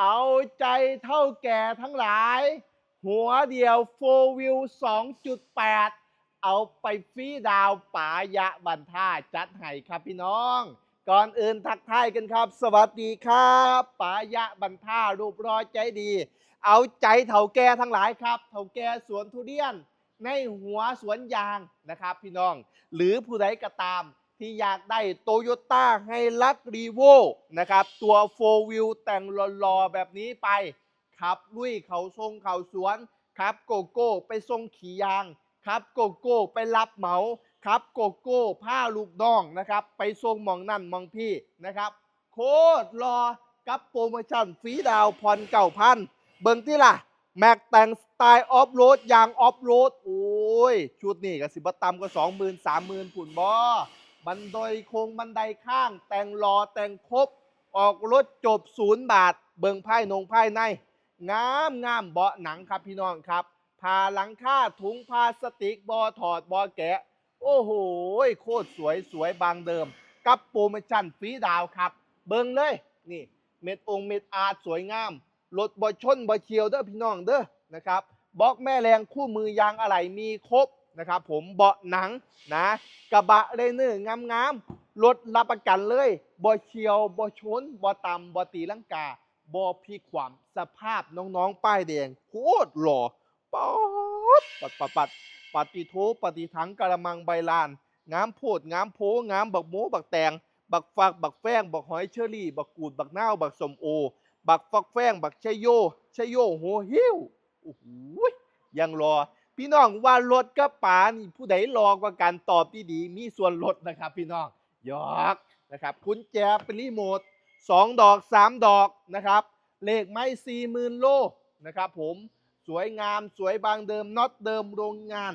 เอาใจเท่าแก่ทั้งหลาย หัวเดียวโฟวิว2.8 เอาไปฟีดาวป๋ายะบันท่าจัดให้ครับพี่น้อง ก่อนอื่นทักทายกันครับ สวัสดีครับป๋ายะบันท่ารูปรอยใจดี เอาใจเถ่าแก่ทั้งหลายครับเถ่าแก่สวนทุเรียน ในหัวสวนยางนะครับพี่น้อง หรือผู้ใดก็ตาม ที่อยากได้โตโยต้าไฮลักรีโวนะครับ ตัวโฟวิวแต่งหล่อๆ แบบนี้ไป ขับลุยเขาทรงเขาสวน ครับโกโก้ไปทรงขี่ยาง ครับโกโก้ไปรับเหมาครับโกโก้ผ้าลูกน้องนะครับ ไปทรงหมองนั่นหมองพี่นะครับ โคตรรอกับโปรโมชั่นฟรีดาวผ่อนเก่าพันเบิ่งที่ล่ะ แม็กแต่งสไตล์ออฟโรดยางออฟโรดโอ้ย ชุดนี้ก็สิบตำก็สองหมื่นสามหมื่นผุนบอ บันไดโคงบันไดข้าง แต่งรอแต่งครบ ออกรถจบศูนย์บาท เบิ่งไพ่นงไพ่ใน งามงามเบาะหนังครับพี่น้องครับพาหลังค่าถุงพลาสติกบอถอดบอแกะ โอ้โหโคตรสวยสวยบางเดิม กับโปรโมชั่นฟรีดาวครับ เบิ่งเลยนี่ เม็ดองค์เม็ดอาร์ตสวยงามรถบอชนบอเชียวเด้อพี่น้องเด้อนะครับบล็อกแม่แรงคู่มือยางอะไหล่มีครบ นะครับผมเบาะหนังนะกระบะเรเนอร์งามๆรถรับประกันเลยบอเชียวบอชนบอต่ำบอตีลังกาบอพลิกความสภาพน้องๆ ป้ายแดงโคตรหล่อป๊อดปัดปัดปัดปฏิโทปฏิถังกระมังใบลานงามโพดงามโพงามบักโมบักแตงบักฟักบักแฟงบักหอยเชอรี่ บักกูดบักเน่าบักสมโอ บักฟักแฟงบักชะโยชะโยโหหิวโอ้โหยังรอ พี่น้องว่ารถกับป๋านี่ผู้ใดรอกว่าการตอบที่ดีมีส่วนลดนะครับ พี่น้องยอกนะครับกุญแจเป็นรีโมทสองดอกสามดอกนะครับเลขไม้สี่หมื่นโลนะครับ ผมสวยงามสวยบางเดิมน็อตเดิมโรงงาน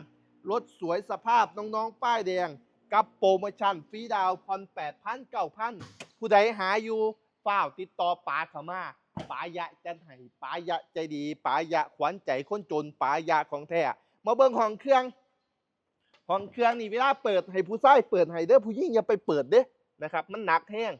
รถสวยสภาพน้องๆ ป้ายแดง กับโปรโมชั่นฟรีดาวน์ผ่อนแปดพันเก้าพันผู้ใดหาอยู่ฝ้าวติดต่อป๋าเขามาป๋ายะจันให้ป๋ายะใจดีป๋ายะขวัญใจคนจนป๋ายะของแท้ มาเบิ่งห้องเครื่องห้องเครื่องนี่เวลาเปิดให้ผู้ชายเปิดให้เด้อผู้หญิงอย่าไปเปิดเด้นะครับ มันหนักแห้ง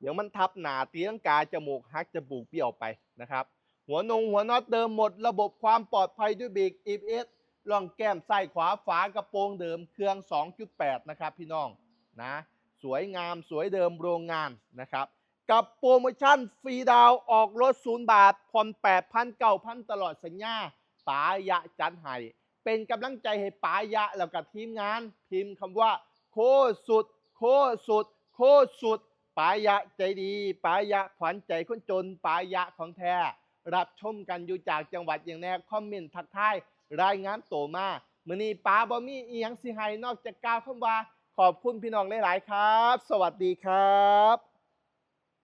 เดี๋ยวมันทับหนาตีลังกาจมูกฮักจมูกเบี้ยวไปนะครับ หัวนงหัวน็อตเดิมหมด ระบบความปลอดภัยด้วยเบรก ABS ล่องแก้มซ้ขวาฝากระโปรงเดิมเครื่อง 2.8 นะครับ พี่น้องนะสวยงามสวยเดิมโรงงานนะครับ กับโปรโมชั่นฟรีดาวออกรถศูนย์บาทผ่อน8,000 9,000 ตลอดสัญญา ป๋ายะจันไห้เป็นกำลังใจให้ป๋ายะแล้วกับทีมงาน พิมพ์คำว่า โคตรสุด โคตรสุด โคตรสุดป๋ายะใจดีป๋ายะขวัญใจคนจนป๋ายะของแท้รับชมกันอยู่จากจังหวัดอย่างแน่คอมเมนต์ทักทายรายงานโตมามื้อนี้ป้าบ่มีอียังสิให้นอกจากกาวคำว่า ขอบคุณพี่น้องหลาย ๆ ครับ สวัสดีครับ